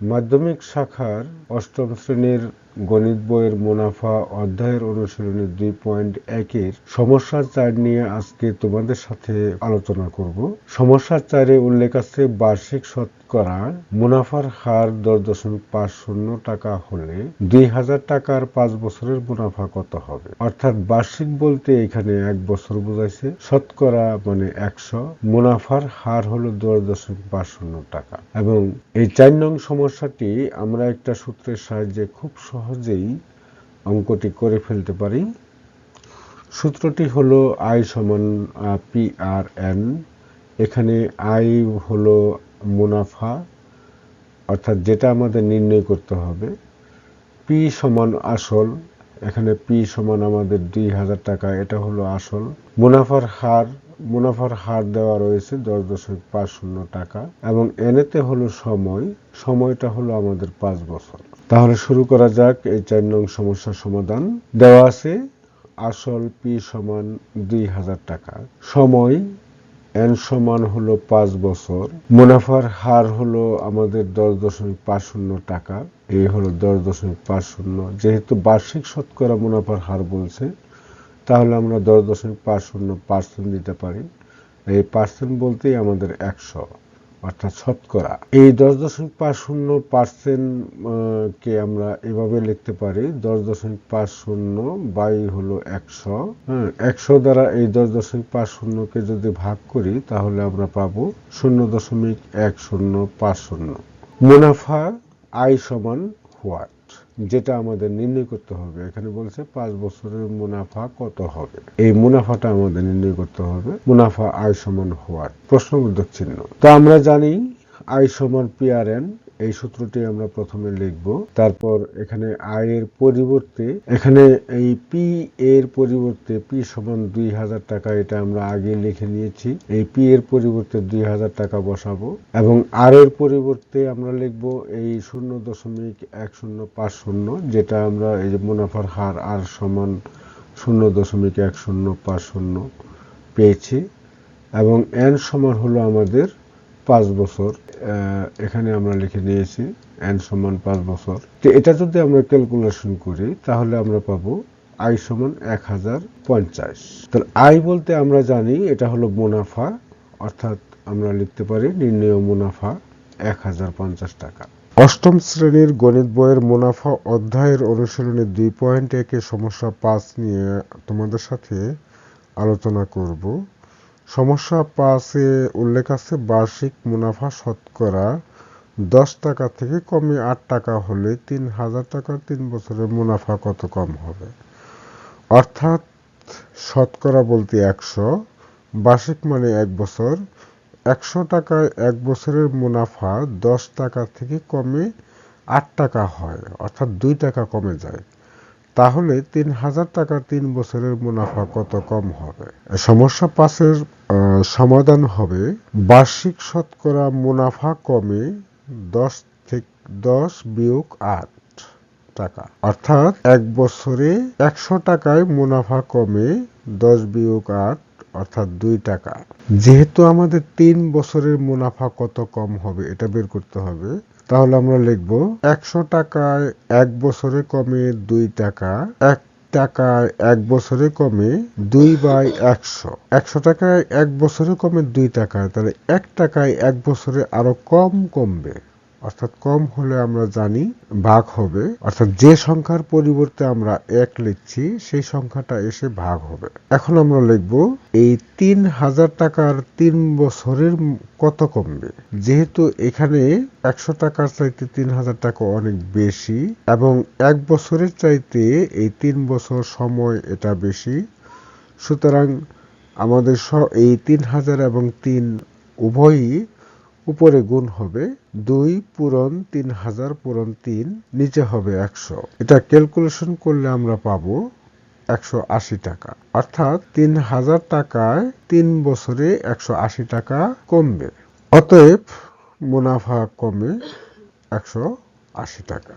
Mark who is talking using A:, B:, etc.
A: মাধ্যমিক শাখার অষ্টম শ্রেণির গণিত বইয়ের মুনাফা অধ্যায়ের অনুশীলনী দুই পয়েন্ট একের সমস্যা চার নিয়ে আজকে তোমাদের সাথে আলোচনা করব। সমস্যা চারে উল্লেখ আছে বার্ষিক শতকরা মুনাফার হার দশ দশমিক পাঁচ শূন্য টাকা হলে দুই হাজার টাকার পাঁচ বছরের মুনাফা কত হবে? অর্থাৎ বার্ষিক বলতে এখানে এক বছর বোঝাইছে। শতকরা মানে একশো। মুনাফার হার হলো দশ দশমিক পাঁচ শূন্য টাকা। এবং এই চার নং সমস্যাটি আমরা একটা সূত্রের সাহায্যে খুব সহজেই অঙ্কটি করে ফেলতে পারি। সূত্রটি হলো আই সমান পি আর এন এখানে আই হলো মুনাফা, অর্থাৎ যেটা আমাদের নির্ণয় করতে হবে। পি সমান আসল, এখানে পি সমান আমাদের দুই হাজার টাকা, এটা হলো আসল। মুনাফার হার মুনাফার হার দেওয়া রয়েছে দশ দশমিক পাঁচ শূন্য টাকা, এবং এনেতে হলো সময়, সময়টা হলো আমাদের পাঁচ বছর। তাহলে শুরু করা যাক এই চার নং সমস্যার সমাধান। দেওয়া আছে আসল পি সমান দুই হাজার টাকা। সময় এন সমান হলো পাঁচ বছর। মুনাফার হার হলো আমাদের দশ দশমিক পাঁচ শূন্য টাকা। এই হলো দশ দশমিক পাঁচ শূন্য। যেহেতু বার্ষিক শতকরা মুনাফার হার বলছে, তাহলে আমরা দশ দশমিক পাঁচ শূন্য পার্সেন্ট দিতে পারি। এই পার্সেন্ট বলতেই আমাদের একশো। অর্থাৎ শতকরা। এই দশ দশমিক পাঁচ শূন্য পার্সেন্ট কে আমরা এভাবে লিখতে পারি, দশ দশমিক পাঁচ শূন্য বাই হলো একশো। হ্যাঁ একশো দ্বারা এই দশ দশমিক পাঁচ শূন্যকে যদি ভাগ করি, তাহলে আমরা পাবো শূন্য দশমিক এক শূন্য পাঁচ শূন্য। মুনাফা আয় সমান হোয়াট? যেটা আমাদের নির্ণয় করতে হবে। এখানে বলছে পাঁচ বছরের মুনাফা কত হবে? এই মুনাফাটা আমাদের নির্ণয় করতে হবে। মুনাফা আয় সমান হওয়ার প্রশ্নবোধক চিহ্ন। তো আমরা জানি আয় সমান পিআরএন এই সূত্রটি আমরা প্রথমে লিখব। তারপর এখানে আয়ের পরিবর্তে, এখানে এই পি এর পরিবর্তে পি সমান দুই হাজার টাকা, এটা আমরা আগে লিখে নিয়েছি। এই পি এর পরিবর্তে দুই হাজার টাকা বসাবো এবং আর এর পরিবর্তে আমরা লিখব এই শূন্য দশমিক এক শূন্য পাঁচ শূন্য, যেটা আমরা এই যে মুনাফার হার আর সমান শূন্য দশমিক এক শূন্য পাঁচ শূন্য পেয়েছি এবং এন সমান হলো আমাদের পাঁচ বছর এখানে আমরা লিখে নিয়েছি এন সমান পাঁচ বছর। তো এটা যদি আমরা ক্যালকুলেশন করি, তাহলে আমরা পাবো আই সমান এক হাজার পঞ্চাশ। তাহলে আই বলতে আমরা জানি এটা হলো মুনাফা, অর্থাৎ আমরা লিখতে পারি নির্ণয় মুনাফা এক হাজার পঞ্চাশ টাকা। অষ্টম শ্রেণির গণিত বইয়ের মুনাফা অধ্যায়ের অনুশীলনে দুই পয়েন্ট একে সমস্যা পাঁচ নিয়ে তোমাদের সাথে আলোচনা করব। সমস্যা পাঁচে উল্লেখ আছে, বার্ষিক মুনাফা শতকরা দশ টাকা থেকে কমে আট টাকা হলে তিন হাজার টাকার তিন বছরের মুনাফা কত কম হবে? অর্থাৎ শতকরা বলতে একশো, বার্ষিক মানে এক বছর। একশো টাকায় এক বছরের মুনাফা দশ টাকা থেকে কমে আট টাকা হয়, অর্থাৎ দুই টাকা কমে যায়। তাহলে তিন হাজার টাকা তিন বছরের মুনাফা কত কম হবে? সমস্যা পাশের সমাধান হবে, বার্ষিক শতকরা মুনাফা কমে দশ থেকে দশ বিয়োগ আট টাকা। অর্থাৎ এক বছরে একশো টাকায় মুনাফা কমে দশ বিয়োগ আট অর্থাৎ দুই টাকা। যেহেতু আমাদের তিন বছরের মুনাফা কত কম হবে, এটা বের করতে হবে, তাহলে আমরা লিখব একশো টাকায় এক বছরে কমে দুই টাকা, এক টাকায় এক বছরে কমে দুই বাই একশো। একশো টাকায় এক বছরে কমে দুই টাকায় তাহলে এক টাকায় এক বছরে আরও কম কমবে। অর্থাৎ কম হলে আমরা জানি ভাগ হবে, অর্থাৎ যে সংখ্যার পরিবর্তে আমরা এক লিখছি, সেই সংখ্যাটা এসে ভাগ হবে। এখন আমরা লিখব, এই তিন হাজার টাকার তিন বছরের কত কমবে? যেহেতু এখানে একশো টাকার চাইতে তিন হাজার টাকা অনেক বেশি, এবং এক বছরের চাইতে এই তিন বছর সময় এটা বেশি, সুতরাং আমাদের এই তিন হাজার এবং তিন উভয়ই উপরে গুণ হবে দুই পূরণ তিন হাজার পূরণ তিন, নিচে হবে একশো। এটা ক্যালকুলেশন করলে আমরা পাবো একশো আশি টাকা। অর্থাৎ তিন হাজার টাকায় তিন বছরে একশো আশি টাকা কমবে। অতএব মুনাফা কমে একশো আশি টাকা।